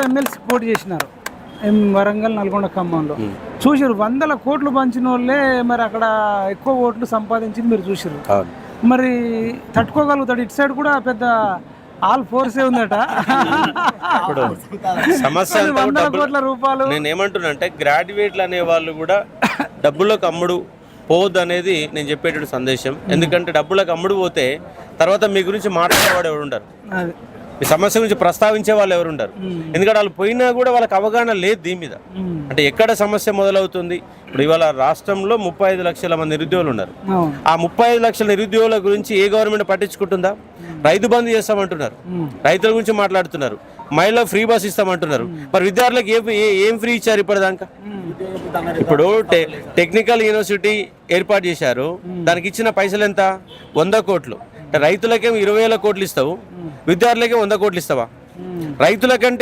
MLC పోటీ చేసినారు. వరంగల్ నల్గొండ ఖమ్మంలో. చూసారు వందల కోట్లు పంచిన వాళ్ళే మరి అక్కడ ఎక్కువ ఓట్లు సంపాదించింది మీరు చూసారు మరి తట్టుకోగలుగుతాడు. ఇటు సైడ్ కూడా పెద్ద ఆల్ ఫోర్సే ఉందట. సమస్య వందల కోట్ల రూపాయలు. నేను ఏమంటున్నా అంటే గ్రాడ్యుయేట్లు అనే వాళ్ళు కూడా డబ్బులకు అమ్ముడు పోవద్దు అనేది నేను చెప్పేటటువంటి సందేశం. ఎందుకంటే డబ్బులకు అమ్ముడు పోతే తర్వాత మీ గురించి మాట్లాడేవాడు ఎవరు ఉండరు. మీ సమస్య గురించి ప్రస్తావించే వాళ్ళు ఎవరు ఉండరు ఎందుకంటే వాళ్ళు పోయినా కూడా వాళ్ళకి అవగాహన లేదు దీని మీద. అంటే ఎక్కడ సమస్య మొదలవుతుంది? ఇప్పుడు ఇవాళ రాష్ట్రంలో ముప్పై ఐదు లక్షల మంది నిరుద్యోగులు ఉన్నారు. ఆ ముప్పై ఐదు లక్షల నిరుద్యోగుల గురించి ఏ గవర్నమెంట్ పట్టించుకుంటుందా? రైతు బంధు చేస్తామంటున్నారు. రైతుల గురించి మాట్లాడుతున్నారు. మహిళలకు ఫ్రీ బస్ ఇస్తామంటున్నారు. మరి విద్యార్థులకు ఏ ఏ- ఫ్రీ ఇచ్చారు ఇప్పటిదాకా? ఇప్పుడు టె- టెక్నికల్ యూనివర్సిటీ ఏర్పాటు చేశారు. దానికి ఇచ్చిన పైసలు ఎంత? వంద కోట్లు. అంటే రైతులకేమో ఇరవై వేల కోట్లు ఇస్తావు విద్యార్థులకేమో వంద కోట్లు ఇస్తావా. రైతులకంటే